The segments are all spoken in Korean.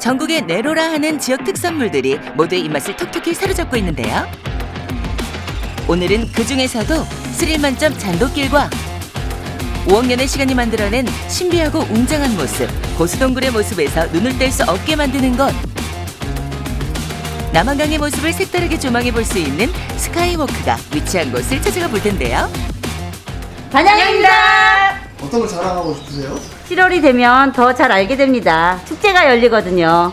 전국의 내로라 하는 지역 특산물들이 모두의 입맛을 톡톡히 사로잡고 있는데요. 오늘은 그 중에서도 스릴 만점 잔도길과 5억 년의 시간이 만들어낸 신비하고 웅장한 모습, 고수동굴의 모습에서 눈을 뗄 수 없게 만드는 것. 남한강의 모습을 색다르게 조망해 볼 수 있는 스카이워크가 위치한 곳을 찾아가 볼 텐데요. 반장입니다. 어떤 걸 자랑하고 싶으세요? 7월이 되면 더 잘 알게 됩니다. 축제가 열리거든요.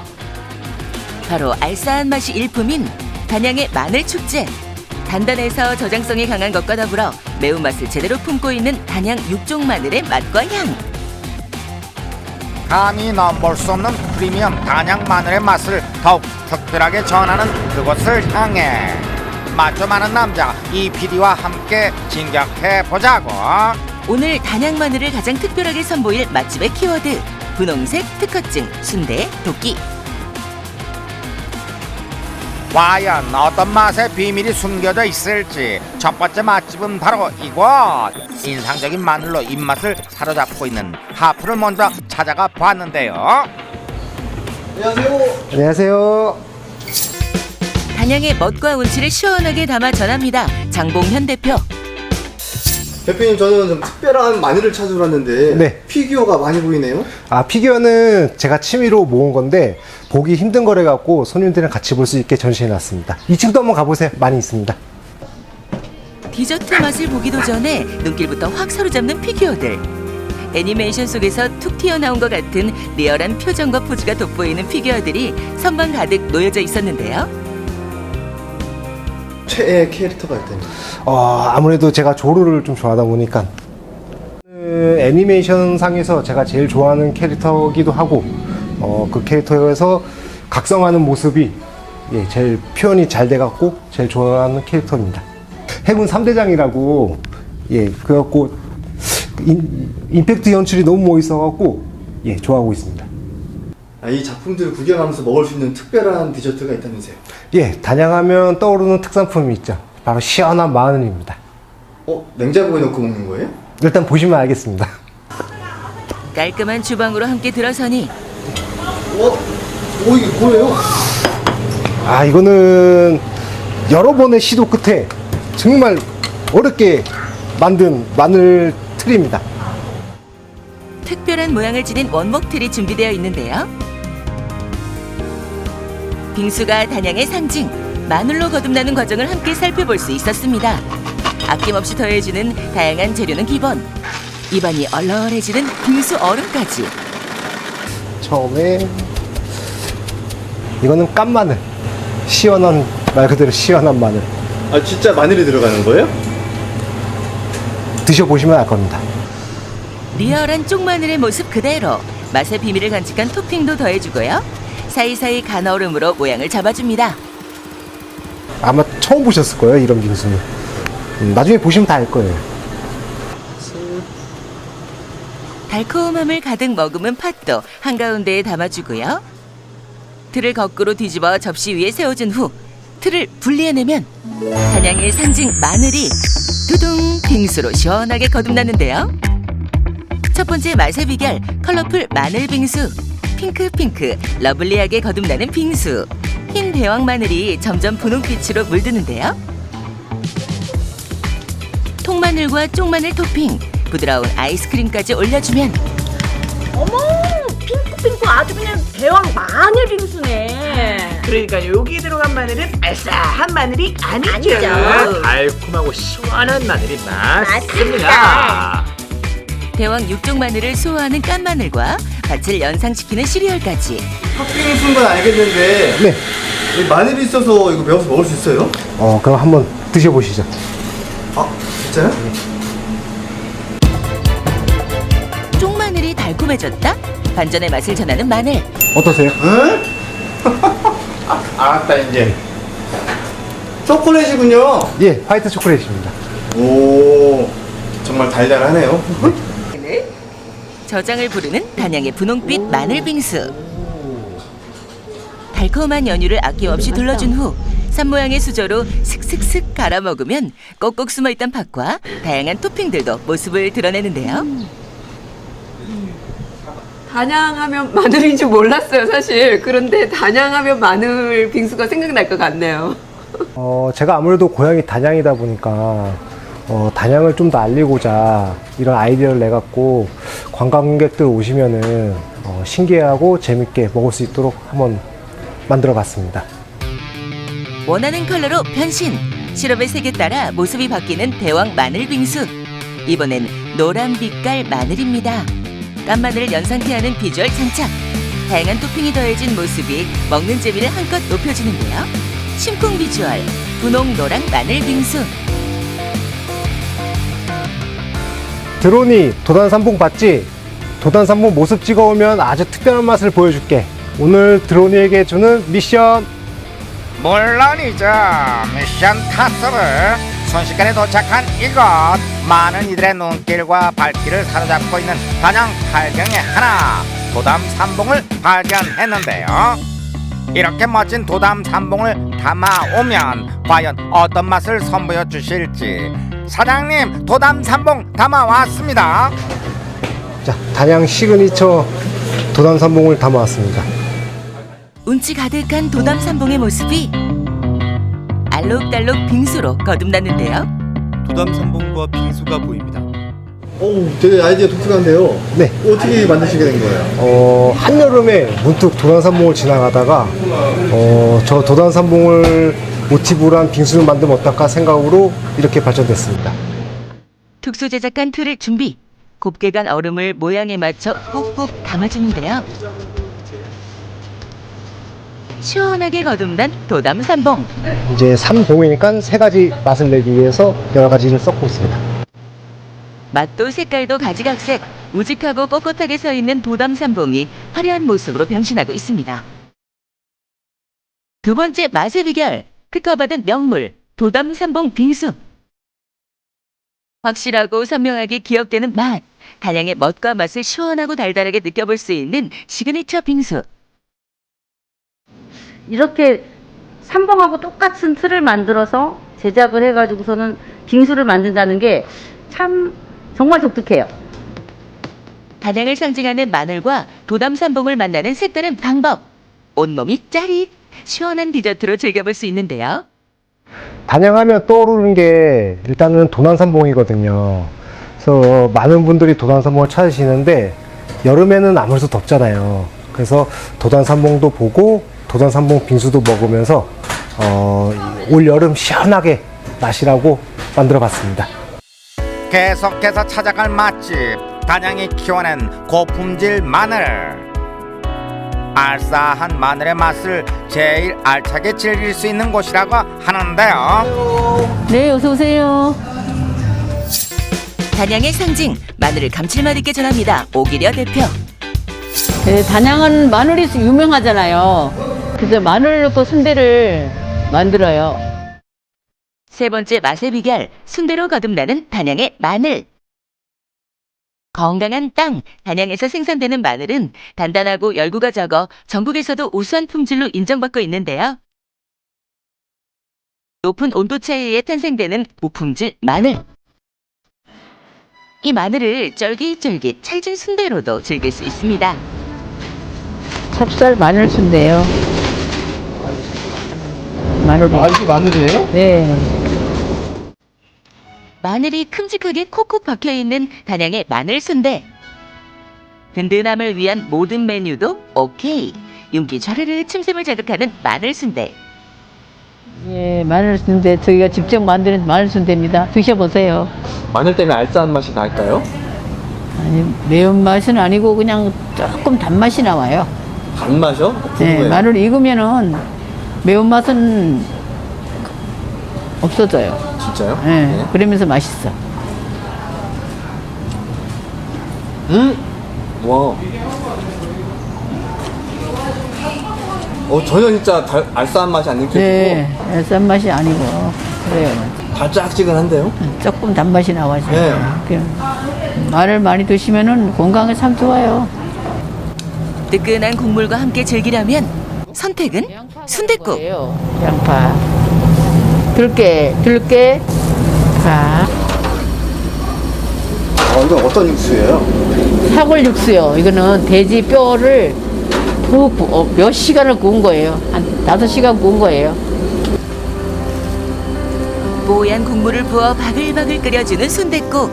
바로 알싸한 맛이 일품인 단양의 마늘 축제. 단단해서 저장성이 강한 것과 더불어 매운맛을 제대로 품고 있는 단양 육종 마늘의 맛과 향. 감히 넘볼 수 없는 프리미엄 단양 마늘의 맛을 더욱 특별하게 전하는 그곳을 향해 맛 좀 아는 남자 이 PD와 함께 진격해 보자고 오늘 단양 마늘을 가장 특별하게 선보일 맛집의 키워드. 분홍색 특허증, 순대, 도끼. 과연 어떤 맛의 비밀이 숨겨져 있을지 첫 번째 맛집은 바로 이곳 인상적인 마늘로 입맛을 사로잡고 있는 하프를 먼저 찾아가 봤는데요 안녕하세요. 안녕하세요. 단양의 멋과 운치를 시원하게 담아 전합니다. 장봉현 대표. 대표님 저는 좀 특별한 마늘을 찾으러 왔는데 네. 피규어가 많이 보이네요. 아 피규어는 제가 취미로 모은 건데 보기 힘든 거래 갖고 손님들이랑 같이 볼 수 있게 전시해 놨습니다. 2층도 한번 가보세요. 많이 있습니다. 디저트 맛을 보기도 전에 눈길부터 확 사로잡는 피규어들. 애니메이션 속에서 툭 튀어나온 것 같은 리얼한 표정과 포즈가 돋보이는 피규어들이 선반 가득 놓여져 있었는데요. 최애 캐릭터가 있다니. 어, 아무래도 제가 조르를 좀 좋아하다 보니까 그 애니메이션 상에서 제가 제일 좋아하는 캐릭터기도 하고 어, 그 캐릭터에서 각성하는 모습이 예, 제일 표현이 잘 돼갖고 제일 좋아하는 캐릭터입니다. 해군 3대장이라고 예, 그래갖고 인, 임팩트 연출이 너무 멋있어갖고 예, 좋아하고 있습니다. 아, 이 작품들을 구경하면서 먹을 수 있는 특별한 디저트가 있다면서요. 예, 단양하면 떠오르는 특산품이 있죠. 바로 시원한 마늘입니다. 어? 냉장고에 넣고 먹는 거예요? 일단 보시면 알겠습니다. 깔끔한 주방으로 함께 들어서니 어? 오 이게 뭐예요? 아, 이거는 여러 번의 시도 끝에 정말 어렵게 만든 마늘 틀입니다. 특별한 모양을 지닌 원목 틀이 준비되어 있는데요. 빙수가 단양의 상징, 마늘로 거듭나는 과정을 함께 살펴볼 수 있었습니다. 아낌없이 더해주는 다양한 재료는 기본. 입안이 얼얼해지는 빙수 얼음까지. 처음에 이거는 깐 마늘. 시원한 말 그대로 시원한 마늘. 아 진짜 마늘이 들어가는 거예요? 드셔보시면 알 겁니다. 리얼한 쪽마늘의 모습 그대로 맛의 비밀을 간직한 토핑도 더해주고요. 사이사이 간 얼음으로 모양을 잡아줍니다. 아마 처음 보셨을 거예요, 이런 빙수는. 음, 나중에 보시면 다 알 거예요. 달콤함을 가득 머금은 팥도 한가운데에 담아주고요. 틀을 거꾸로 뒤집어 접시 위에 세워준 후 틀을 분리해내면 단양의 상징 마늘이 두둥 빙수로 시원하게 거듭나는데요. 첫 번째 맛의 비결 컬러풀 마늘 빙수 핑크핑크 러블리하게 거듭나는 빙수 흰 대왕 마늘이 점점 분홍빛으로 물드는데요. 통마늘과 쪽마늘 토핑 부드러운 아이스크림까지 올려주면 어머 핑크핑크 아주 그냥 대왕 마늘 빙수네 그러니까 여기 들어간 마늘은 알싸한 마늘이 아니죠. 아니죠. 달콤하고 시원한 마늘이 맞습니다. 맞습니다. 대왕 육종 마늘을 소화하는 깐 마늘과 밭을 연상시키는 시리얼까지 팥빙수인 건 알겠는데 네. 이 마늘이 있어서 이거 매워서 먹을 수 있어요? 어, 그럼 한번 드셔보시죠. 아 진짜요? 쪽마늘이 달콤해졌다? 반전의 맛을 전하는 마늘 어떠세요? 응? 알았다 이제. 초콜릿이군요. 예, 화이트 초콜릿입니다. 오 정말 달달하네요. 저장을 부르는 단양의 분홍빛 마늘 빙수 달콤한 연유를 아낌없이 둘러준 후 산모양의 수저로 슥슥슥 갈아 먹으면 꼭꼭 숨어있던 팥과 다양한 토핑들도 모습을 드러내는데요 단양하면 마늘인 줄 몰랐어요, 사실. 그런데 단양하면 마늘 빙수가 생각날 것 같네요. 어, 제가 아무래도 고향이 단양이다 보니까 어, 단양을 좀 더 알리고자 이런 아이디어를 내갖고 관광객들 오시면은 어, 신기하고 재밌게 먹을 수 있도록 한번 만들어 봤습니다. 원하는 컬러로 변신. 시럽의 색에 따라 모습이 바뀌는 대왕 마늘 빙수. 이번엔 노란 빛깔 마늘입니다. 깐 마늘을 연상케 하는 비주얼 장착. 다양한 토핑이 더해진 모습이 먹는 재미를 한껏 높여주는데요. 심쿵 비주얼 분홍 노랑 마늘 빙수. 드론이 도단 삼봉 봤지? 도단 삼봉 모습 찍어오면 아주 특별한 맛을 보여줄게. 오늘 드론이에게 주는 미션 물론이죠. 미션 타스를 순식간에 도착한 이곳 많은 이들의 눈길과 발길을 사로잡고 있는 단양 팔경의 하나 도담 삼봉을 발견했는데요. 이렇게 멋진 도담 삼봉을 담아오면 과연 어떤 맛을 선보여 주실지 사장님 도담 삼봉 담아왔습니다. 자, 단양 시그니처 도단삼봉을 담아왔습니다. 운치 가득한 도담 삼봉의 모습이 알록달록 빙수로 거듭났는데요. 도담 삼봉과 빙수가 보입니다. 오, 되게 아이디어 독특한데요. 네. 어떻게 만드시게 된 거예요? 어, 한여름에 문득 도단삼봉을 지나가다가 어, 저 도단삼봉을 모티브로 한 빙수를 만들면 어떨까 생각으로 이렇게 발전됐습니다. 특수 제작한 틀을 준비. 곱게 간 얼음을 모양에 맞춰 꾹꾹 담아주는데요. 시원하게 거듭난 도담 삼봉. 이제 삼봉이니까 세 가지 맛을 내기 위해서 여러 가지를 섞고 있습니다. 맛도 색깔도 가지각색. 우직하고 뻣뻣하게 서 있는 도담 삼봉이 화려한 모습으로 변신하고 있습니다. 두 번째 맛의 비결. 특허받은 명물 도담 삼봉 빙수. 확실하고 선명하게 기억되는 맛. 단양의 멋과 맛을 시원하고 달달하게 느껴볼 수 있는 시그니처 빙수. 이렇게 삼봉하고 똑같은 틀을 만들어서 제작을 해가지고서는 빙수를 만든다는 게 참 정말 독특해요. 단양을 상징하는 마늘과 도담 삼봉을 만나는 색다른 방법. 온몸이 짜릿, 시원한 디저트로 즐겨볼 수 있는데요. 단양하면 떠오르는 게 일단은 도난삼봉이거든요. 그래서 많은 분들이 도난삼봉을 찾으시는데 여름에는 아무래도 덥잖아요. 그래서 도단삼봉도 보고 도단삼봉 빙수도 먹으면서 어, 올 여름 시원하게 마시라고 만들어 봤습니다. 계속해서 찾아갈 맛집 단양이 키워낸 고품질 마늘 알싸한 마늘의 맛을 제일 알차게 즐길 수 있는 곳이라고 하는데요 네, 어서 오세요. 단양의 상징, 마늘을 감칠맛 있게 전합니다. 오기려 대표. 네, 단양은 마늘이 유명하잖아요. 그래서 마늘 넣고 순대를 만들어요. 세 번째 맛의 비결, 순대로 거듭나는 단양의 마늘. 건강한 땅, 단양에서 생산되는 마늘은 단단하고 열구가 적어 전국에서도 우수한 품질로 인정받고 있는데요. 높은 온도 차이에 탄생되는 고품질 마늘. 이 마늘을 쫄깃쫄깃 찰진 순대로도 즐길 수 있습니다. 찹쌀 마늘 순대요. 마늘. 아, 이게 마늘이에요? 네. 마늘이 큼직하게 콕콕 박혀 있는 단양의 마늘 순대. 든든함을 위한 모든 메뉴도 오케이. 윤기 좌르르 침샘을 자극하는 마늘 순대. 예, 마늘 순대 저희가 직접 만드는 마늘 순대입니다. 드셔보세요. 마늘 때문에 알싸한 맛이 날까요? 아니 매운 맛은 아니고 그냥 조금 단맛이 나와요. 단맛이요? 네, 궁금해요. 마늘 익으면은 매운 맛은 없어져요. 진짜요? 네, 그러면서 맛있어. 음! 와. 어, 전혀 진짜 달, 알싸한 맛이 안 느껴지고 네, 싼 맛이 아니고 그래요. 달짝지근한데요? 조금 단맛이 나와서 네. 그 마늘 많이 드시면은 건강에 참 좋아요. 뜨끈한 국물과 함께 즐기려면 선택은 순댓국. 양파, 들깨, 들깨, 파. 어, 이건 어떤 육수예요? 사골 육수요. 이거는 돼지 뼈를 구- 어, 몇 시간을 구운 거예요. 한 다섯 시간 구운 거예요. 뽀얀 국물을 부어 바글바글 끓여주는 순댓국.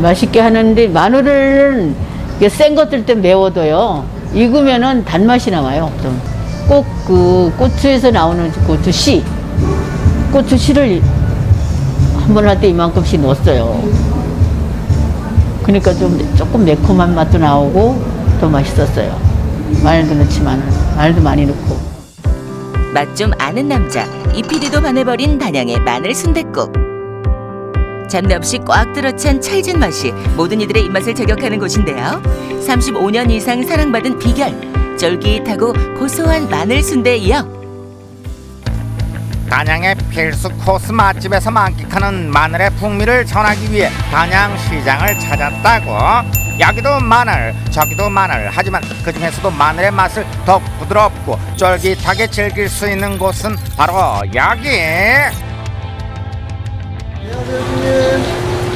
맛있게 하는데 마늘은 이게 센 것들 때 매워도요. 익으면은 단맛이 나와요. 좀. 꼭 그 고추에서 나오는 고추 씨. 고추 씨를 한 번 할 때 이만큼씩 넣었어요. 그러니까 좀 조금 매콤한 맛도 나오고 더 맛있었어요. 마늘도 넣지만 마늘도 많이 넣고. 맛 좀 아는 남자 이피디도 반해버린 단양의 마늘 순댓국 잡내 없이 꽉 들어찬 찰진 맛이 모든 이들의 입맛을 저격하는 곳인데요 35년 이상 사랑받은 비결 쫄깃하고 고소한 마늘 순대에 이어 단양의 필수 코스 맛집에서 만끽하는 마늘의 풍미를 전하기 위해 단양 시장을 찾았다고. 여기도 마늘, 저기도 마늘. 하지만 그 중에서도 마늘의 맛을 더 부드럽고 쫄깃하게 즐길 수 있는 곳은 바로 여기.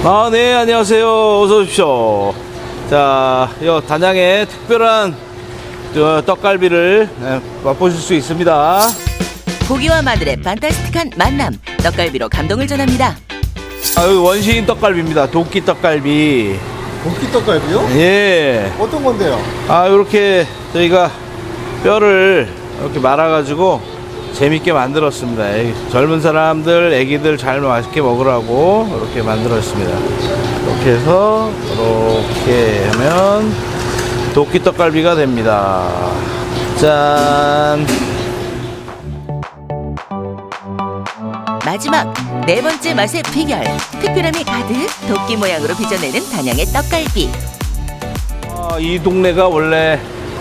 아, 네, 안녕하세요. 어서 오십시오. 자, 요 단양의 특별한 저 떡갈비를 예, 맛보실 수 있습니다. 고기와 마늘의 판타스틱한 만남 떡갈비로 감동을 전합니다 아, 여기 원시인 떡갈비입니다. 도끼 떡갈비. 도끼 떡갈비요? 예. 어떤 건데요? 아, 이렇게 저희가 뼈를 이렇게 말아가지고 재밌게 만들었습니다. 애- 젊은 사람들, 애기들 잘 맛있게 먹으라고 이렇게 만들었습니다. 이렇게 해서 이렇게 하면 도끼 떡갈비가 됩니다. 짠. 마지막 네 번째 맛의 비결 특별함이 가득 도끼 모양으로 빚어내는 단양의 떡갈비 어, 이 동네가 원래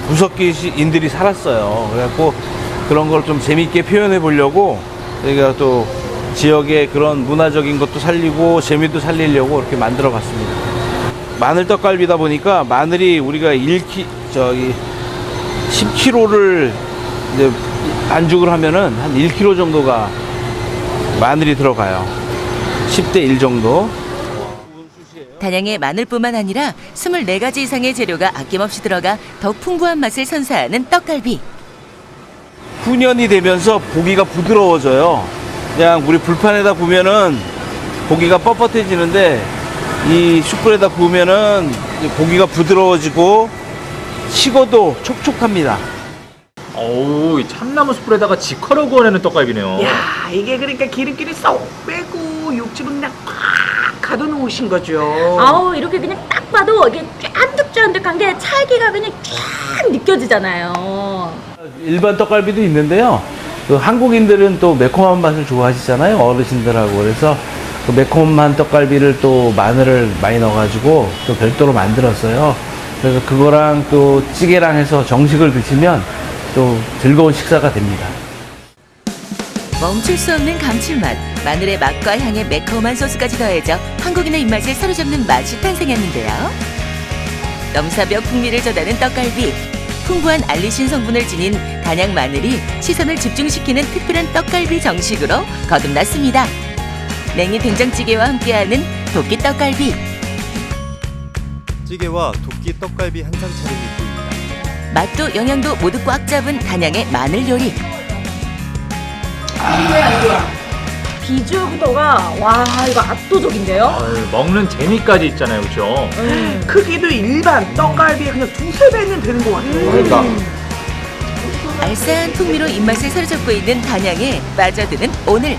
구석기인들이 살았어요. 그래갖고 그런 걸 좀 재밌게 표현해 보려고 저희가 또 지역의 그런 문화적인 것도 살리고 재미도 살리려고 이렇게 만들어 봤습니다. 마늘 떡갈비다 보니까 마늘이 우리가 1키 저기 10kg를 이제 반죽을 하면은 한 1kg 정도가 마늘이 들어가요. 10대 1 정도. 단양의 마늘뿐만 아니라 24가지 이상의 재료가 아낌없이 들어가 더 풍부한 맛을 선사하는 떡갈비 훈연이 되면서 고기가 부드러워져요. 그냥 우리 불판에다 구우면은 고기가 뻣뻣해지는데 이 숯불에다 구우면은 고기가 부드러워지고 식어도 촉촉합니다. 어우, 이 참나무 숯불에다가 직화로 구워내는 떡갈비네요. 야 이게 그러니까 기름기를 쏙 빼고 육즙은 그냥 꽉 가둬놓으신 거죠. 아우 이렇게 그냥 딱 봐도 이게 쫀득쫀득한 게 찰기가 그냥 쫙 느껴지잖아요. 일반 떡갈비도 있는데요. 그 한국인들은 또 매콤한 맛을 좋아하시잖아요. 어르신들하고. 그래서 그 매콤한 떡갈비를 또 마늘을 많이 넣어가지고 또 별도로 만들었어요. 그래서 그거랑 또 찌개랑 해서 정식을 드시면 또 즐거운 식사가 됩니다. 멈출 수 없는 감칠맛 마늘의 맛과 향의 매콤한 소스까지 더해져 한국인의 입맛을 사로잡는 맛이 탄생했는데요 넘사벽 풍미를 전하는 떡갈비 풍부한 알리신 성분을 지닌 단양 마늘이 시선을 집중시키는 특별한 떡갈비 정식으로 거듭났습니다. 냉이 된장찌개와 함께하는 도끼 떡갈비. 찌개와 도끼 떡갈비 한 상 차림이 보입니다. 맛도 영양도 모두 꽉 잡은 단양의 마늘 요리 비주얼부터가 와 이거 압도적인데요. 아유, 먹는 재미까지 있잖아요, 그죠? 크기도 일반 떡갈비에 그냥 두세 배는 되는 것 같아요. 그러니까. 알싸한 풍미로 입맛을 사로잡고 있는 단양에 빠져드는 오늘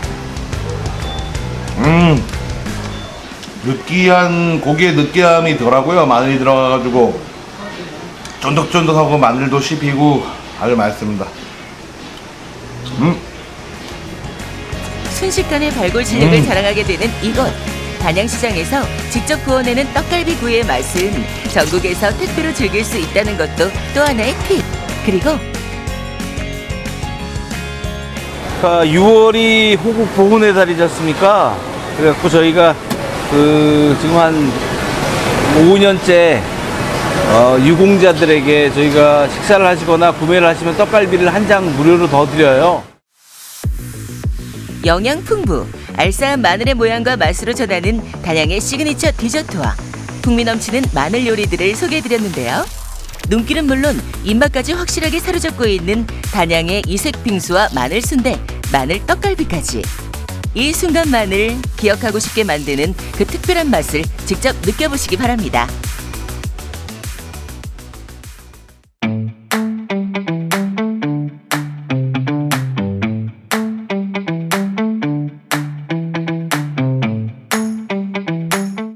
음 느끼한 고기의 느끼함이 덜하고요 마늘이 들어가가지고 쫀득쫀득하고 마늘도 씹히고 아주 맛있습니다 음 순식간에 발골 실력을 음. 자랑하게 되는 이곳 단양시장에서 직접 구워내는 떡갈비 구이의 맛은 전국에서 택배로 즐길 수 있다는 것도 또 하나의 팁 그리고 그러니까 6월이 호국 보훈의 달이지 않습니까? 그래갖고 저희가 그 지금 한 5년째 어, 유공자들에게 저희가 식사를 하시거나 구매를 하시면 떡갈비를 한 장 무료로 더 드려요. 영양 풍부, 알싸한 마늘의 모양과 맛으로 전하는 단양의 시그니처 디저트와 풍미 넘치는 마늘 요리들을 소개해드렸는데요. 눈길은 물론 입맛까지 확실하게 사로잡고 있는 단양의 이색 빙수와 마늘 순대, 마늘 떡갈비까지. 이 순간만을 기억하고 싶게 만드는 그 특별한 맛을 직접 느껴보시기 바랍니다.